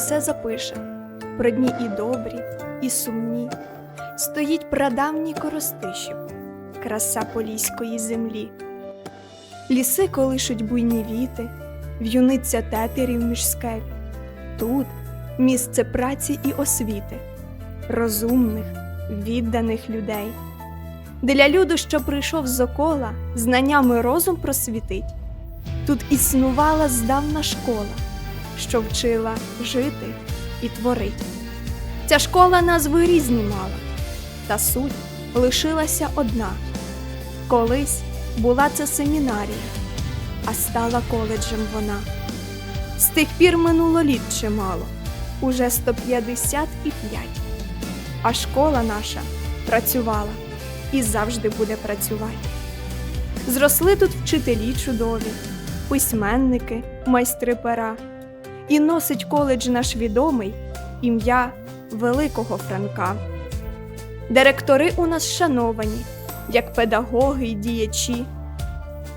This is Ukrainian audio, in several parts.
усе запише про дні і добрі, і сумні. Стоїть прадавній коростишів, краса поліської землі. Ліси колишуть буйні віти, в'юниця тетерів між скель. Тут місце праці і освіти, розумних, відданих людей. Для люду, що прийшов з окола, знаннями розум просвітить. Тут існувала здавна школа, що вчила жити і творить. Ця школа назви різні мала, та суть лишилася одна. Колись була це семінарія, а стала коледжем вона. З тих пір минуло літ чимало, уже 155. А школа наша працювала і завжди буде працювати. Зросли тут вчителі чудові, письменники, майстри пера, і носить коледж наш відомий ім'я Великого Франка. Директори у нас шановані, як педагоги й діячі.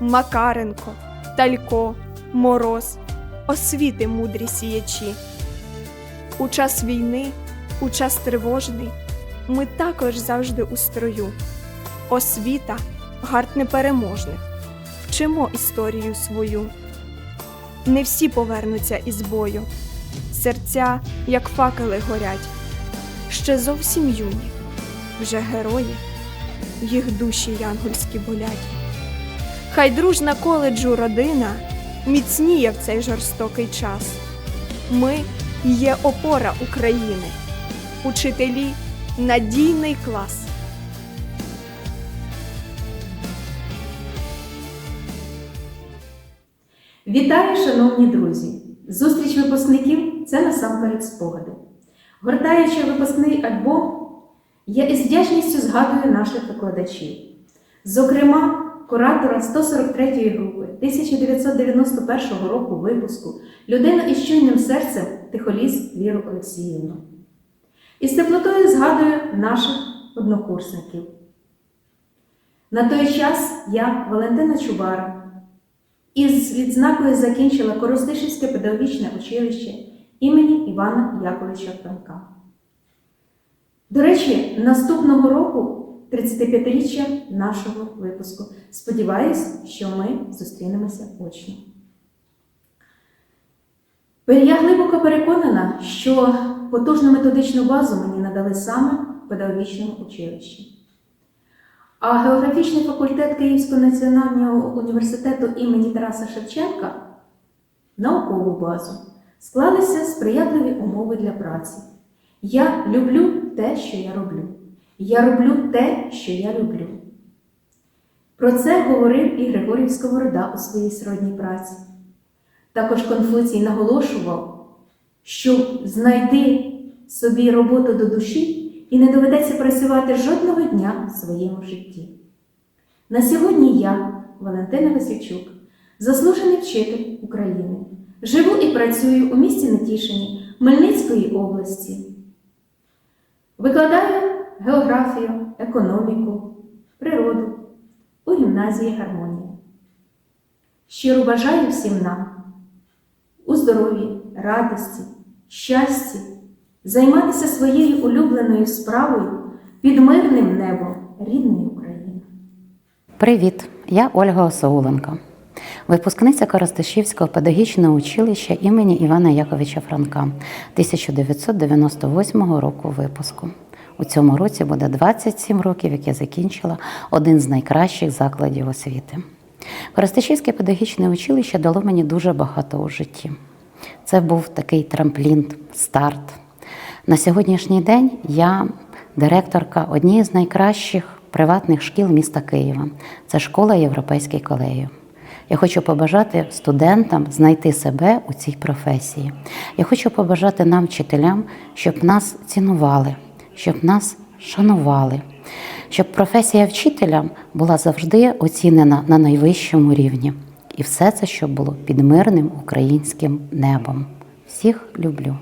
Макаренко, Талько, Мороз, освіти мудрі сіячі. У час війни, у час тривожний, ми також завжди у строю. Освіта гард непереможних, вчимо історію свою. Не всі повернуться із бою, серця, як факели горять, ще зовсім юні, вже герої, їх душі янгольські болять. Хай дружна коледжу родина міцніє в цей жорстокий час. Ми є опора України, учителі надійний клас. Вітаю, шановні друзі! Зустріч випускників це насамперед спогади. Гортаючи випускний альбом, я із вдячністю згадую наших викладачів. Зокрема, куратора 143-ї групи 1991 року випуску, людину із чуйним серцем Тихоліс Віру Олексіївну. Із теплотою згадую наших однокурсників. На той час я, Валентина Чубара, із відзнакою закінчила Коростишівське педагогічне училище імені Івана Яковича Франка. До речі, наступного року 35-річчя нашого випуску. Сподіваюсь, що ми зустрінемося очно. Я глибоко переконана, що потужну методичну базу мені надали саме в педагогічному училищі. А географічний факультет Київського національного університету імені Тараса Шевченка наукову базу склалися сприятливі умови для праці. Я люблю те, що я роблю. Я роблю те, що я люблю. Про це говорив і Григорій Сковорода у своїй сродній праці. Також Конфуцій наголошував, що знайди собі роботу до душі і не доведеться працювати жодного дня в своєму житті. На сьогодні я, Валентина Васильчук, заслужений вчитель України, живу і працюю у місті Нетішині Хмельницької області. Викладаю географію, економіку, природу у гімназії Гармонія. Щиро бажаю всім нам у здоров'ї, радості, щасті займатися своєю улюбленою справою під мирним небом рідної України. Привіт, я Ольга Осауленко, випускниця Коростишівського педагогічного училища імені Івана Яковича Франка 1998 року випуску. У цьому році буде 27 років, як я закінчила один з найкращих закладів освіти. Коростишівське педагогічне училище дало мені дуже багато у житті. Це був такий трамплін, старт. На сьогоднішній день я директорка однієї з найкращих приватних шкіл міста Києва. Це школа Європейський колегіум. Я хочу побажати студентам знайти себе у цій професії. Я хочу побажати нам, вчителям, щоб нас цінували, щоб нас шанували, щоб професія вчителя була завжди оцінена на найвищому рівні. І все це, щоб було під мирним українським небом. Всіх люблю.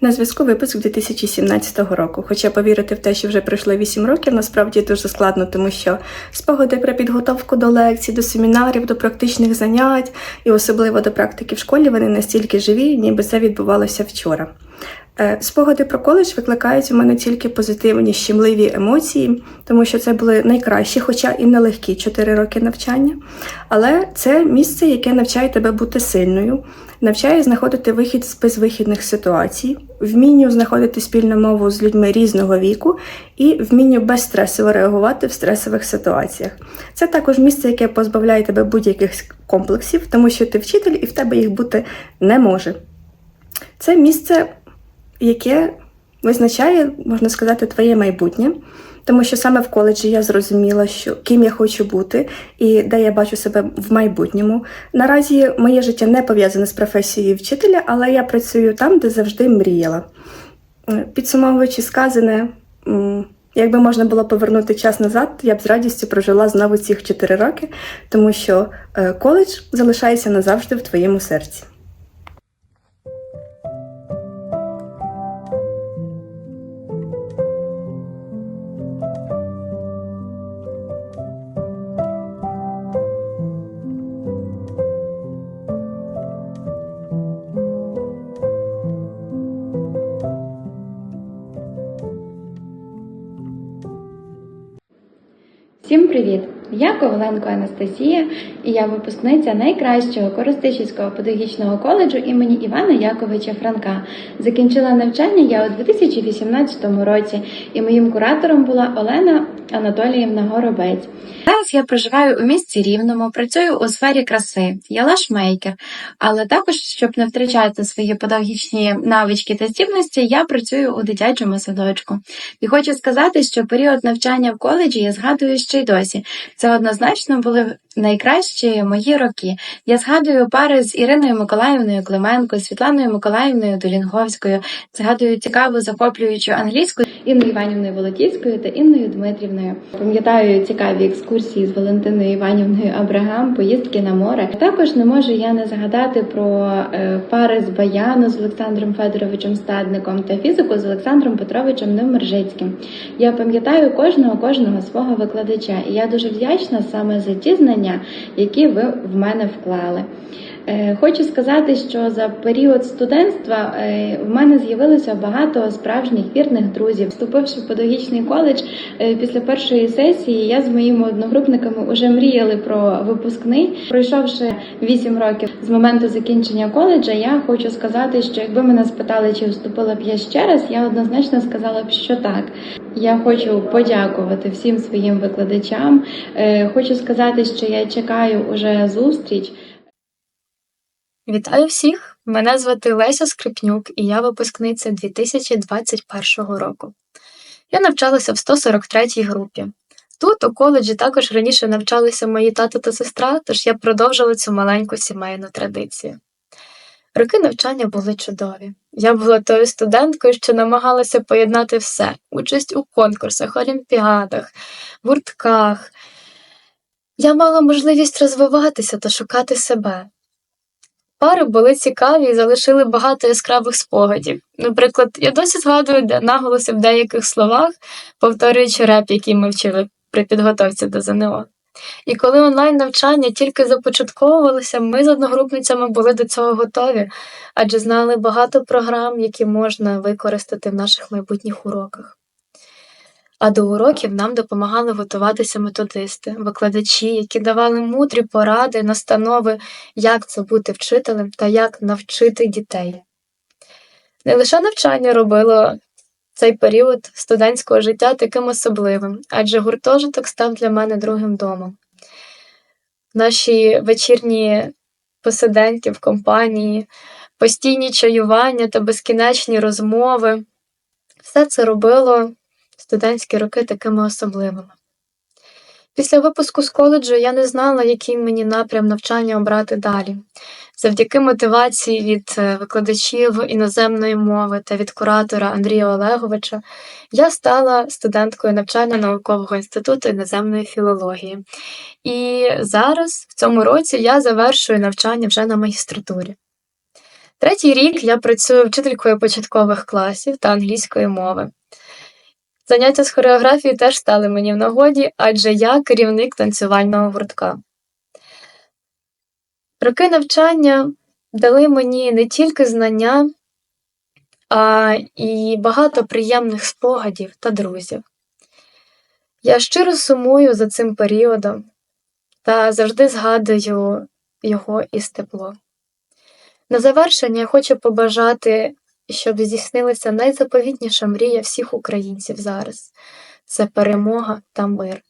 На зв'язку випуск 2017 року. Хоча повірити в те, що вже пройшло 8 років, насправді дуже складно, тому що спогади про підготовку до лекцій, до семінарів, до практичних занять і особливо до практики в школі вони настільки живі, ніби це відбувалося вчора. Е, Спогади про коледж викликають у мене тільки позитивні, щемливі емоції, тому що це були найкращі, хоча і нелегкі 4 роки навчання. Але це місце, яке навчає тебе бути сильною, навчає знаходити вихід з безвихідних ситуацій, вмінню знаходити спільну мову з людьми різного віку і вмінню безстресово реагувати в стресових ситуаціях. Це також місце, яке позбавляє тебе будь-яких комплексів, тому що ти вчитель і в тебе їх бути не може. Це місце, яке визначає, можна сказати, твоє майбутнє. Тому що саме в коледжі я зрозуміла, що ким я хочу бути і де я бачу себе в майбутньому. Наразі моє життя не пов'язане з професією вчителя, але я працюю там, де завжди мріяла. Е, Підсумовуючи сказане, якби можна було повернути час назад, я б з радістю прожила знову ці 4 роки, тому що е, коледж залишається назавжди в твоєму серці. Коваленко Анастасія, і я випускниця найкращого Коростишівського педагогічного коледжу імені Івана Яковича Франка. Закінчила навчання я у 2018 році, і моїм куратором була Олена Анатоліївна Горобець. Зараз я проживаю у місті Рівному, працюю у сфері краси, я лашмейкер, але також, щоб не втрачати свої педагогічні навички та здібності, я працюю у дитячому садочку. І хочу сказати, що період навчання в коледжі я згадую ще й досі. Це однозначно були найкращі мої роки. Я згадую пари з Іриною Миколаївною Клименко, Світланою Миколаївною Долінговською, згадую цікаву захоплюючу англійську Інною Іванівною Володівською та Інною Дмитрівною. Пам'ятаю цікаві екскурсії з Валентиною Іванівною Абрагам, поїздки на море. Також не можу я не згадати про е, пари з Баяну з Олександром Федоровичем Стадником та фізику з Олександром Петровичем Невмержицьким. Я пам'ятаю кожного кожного свого викладача, і я дуже вдячна саме за ті знання, які ви в мене вклали. Е, Хочу сказати, що за період студентства е, в мене з'явилося багато справжніх вірних друзів. Вступивши в педагогічний коледж е, після першої сесії, я з моїми одногрупниками вже мріяли про випускний. Пройшовши 8 років з моменту закінчення коледжа, я хочу сказати, що якби мене спитали, чи вступила б я ще раз, я однозначно сказала б, що так. Я хочу подякувати всім своїм викладачам. Хочу сказати, що я чекаю уже зустріч. Вітаю всіх! Мене звати Леся Скрипнюк, і я випускниця 2021 року. Я навчалася в 143 й групі. Тут, у коледжі, також раніше навчалися мої тато та сестра, тож я продовжила цю маленьку сімейну традицію. Роки навчання були чудові. Я була тою студенткою, що намагалася поєднати все: участь у конкурсах, олімпіадах, гуртках. Я мала можливість розвиватися та шукати себе. Пари були цікаві і залишили багато яскравих спогадів. Наприклад, я досі згадую де- наголоси в деяких словах, повторюючи реп, який ми вчили при підготовці до ЗНО. І коли онлайн навчання тільки започатковувалося, ми з одногрупницями були до цього готові, адже знали багато програм, які можна використати в наших майбутніх уроках. А до уроків нам допомагали готуватися методисти, викладачі, які давали мудрі поради, настанови, як це бути вчителем та як навчити дітей. Не лише навчання робило цей період студентського життя таким особливим, адже гуртожиток став для мене другим домом. Наші вечірні посиденьки в компанії, постійні чаювання та безкінечні розмови все це робило студентські роки такими особливими. Після випуску з коледжу я не знала, який мені напрям навчання обрати далі. Завдяки мотивації від е, викладачів іноземної мови та від куратора Андрія Олеговича я стала студенткою навчально-наукового інституту іноземної філології. І зараз, в цьому році, я завершую навчання вже на магістратурі. Третій рік я працюю вчителькою початкових класів та англійської мови. Заняття з хореографії теж стали мені в нагоді, адже я керівник танцювального гуртка. Роки навчання дали мені не тільки знання, а і багато приємних спогадів та друзів. Я щиро сумую за цим періодом та завжди згадую його із тепло. На завершення я хочу побажати, щоб здійснилася найзаповітніша мрія всіх українців зараз це перемога та мир,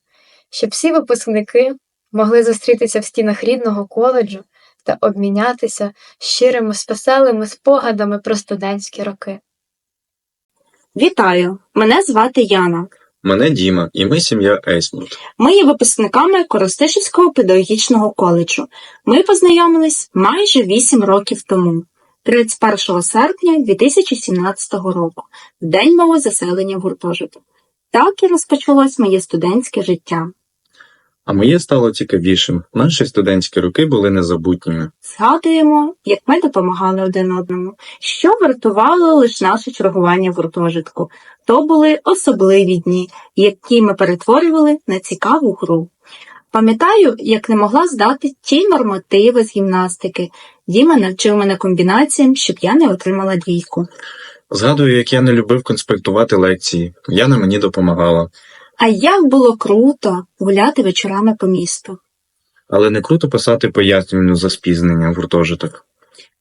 щоб всі випускники могли зустрітися в стінах рідного коледжу та обмінятися щирими веселими спогадами про студентські роки. Вітаю! Мене звати Яна. Мене Діма, і ми сім'я Еснут. Ми є випускниками Коростишівського педагогічного коледжу. Ми познайомились майже 8 років тому, 31 серпня 2017 року, в день мого заселення в гуртожиток. Так і розпочалось моє студентське життя. А моє стало цікавішим. Наші студентські роки були незабутніми. Згадуємо, як ми допомагали один одному, що вартувало лише наше чергування в гуртожитку. То були особливі дні, які ми перетворювали на цікаву гру. Пам'ятаю, як не могла здати ті нормативи з гімнастики. Діма навчив мене комбінаціям, щоб я не отримала двійку. Згадую, як я не любив конспектувати лекції. Яна мені допомагала. А як було круто гуляти вечорами по місту. Але не круто писати пояснювальну за спізнення в гуртожиток.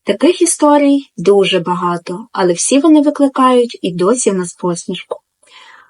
Таких історій дуже багато, але всі вони викликають і досі в нас посмішку.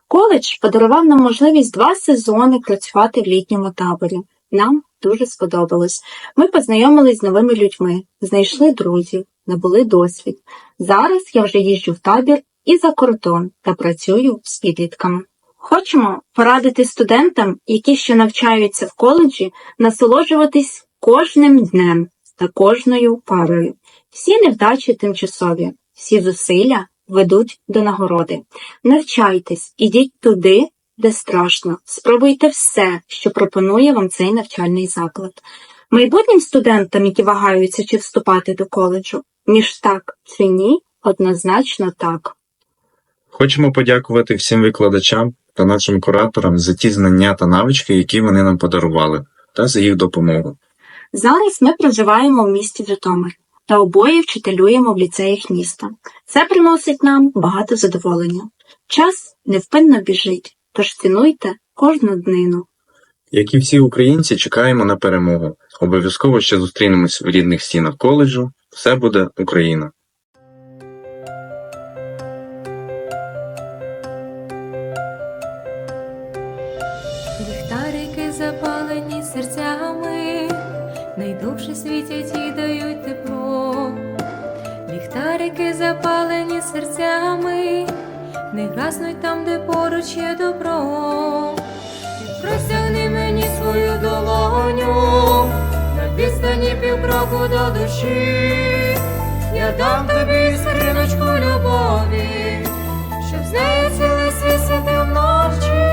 Коледж подарував нам можливість два сезони працювати в літньому таборі. Нам дуже сподобалось. Ми познайомились з новими людьми, знайшли друзів, набули досвід. Зараз я вже їжджу в табір і за кордон та працюю з підлітками. Хочемо порадити студентам, які ще навчаються в коледжі, насолоджуватись кожним днем та кожною парою. Всі невдачі тимчасові, всі зусилля ведуть до нагороди. Навчайтесь, ідіть туди, де страшно. Спробуйте все, що пропонує вам цей навчальний заклад. Майбутнім студентам, які вагаються чи вступати до коледжу, між так чи ні, однозначно так. Хочемо подякувати всім викладачам та нашим кураторам за ті знання та навички, які вони нам подарували, та за їх допомогу. Зараз ми проживаємо в місті Житомир та обоє вчителюємо в ліцеях міста. Це приносить нам багато задоволення. Час невпинно біжить, тож цінуйте кожну днину. Як і всі українці, чекаємо на перемогу. Обов'язково ще зустрінемось в рідних стінах коледжу. Все буде Україна! Серцями, не гаснуть там, де поруч є добро. Ти простягни мені свою долоню, на відстані півкроку до душі. Я дам тобі скриночку любові, щоб з нею цілий світ світив вночі.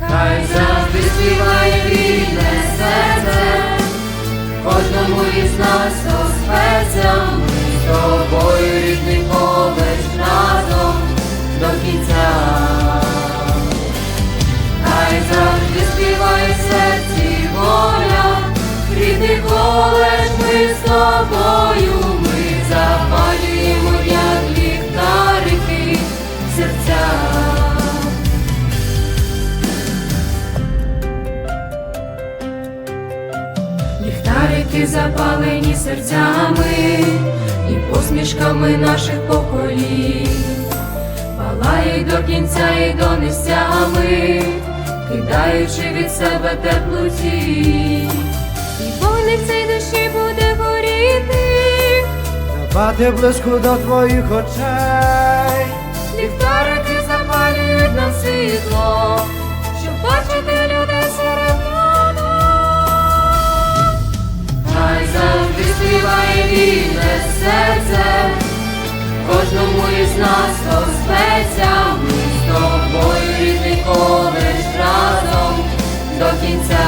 Хай завжди співає рідне серце, кожному із нас з тобою рідний коледж разом до кінця. Хай завжди співає серці воля, рідний коледж ми з тобою, ми запалюємо, як ліхтарики серця. Ліхтарики запалені серцями і посмішками наших поколінь, палають до кінця і до нестями, кидаючи від себе теплу тінь. І вогник цей душі буде горіти, Давати близько до твоїх очей. ліхтарики запалюють нам світло, співає вільне серце, кожному із нас розпеться, ми з тобою рідний колиш разом до кінця,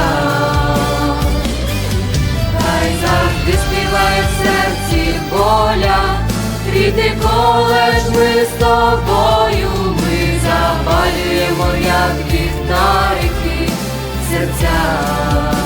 хай завжди співає в серці боля, рідний колиш ми з тобою, ми запалюємо, як ліхтарики серця.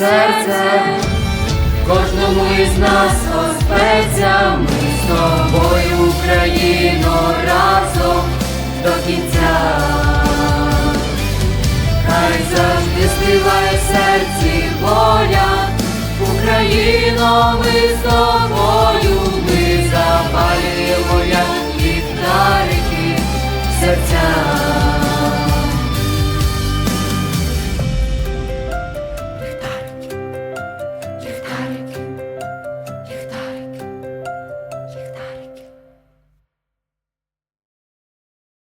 серце, кожному із нас оспеця, ми з тобою Україно разом.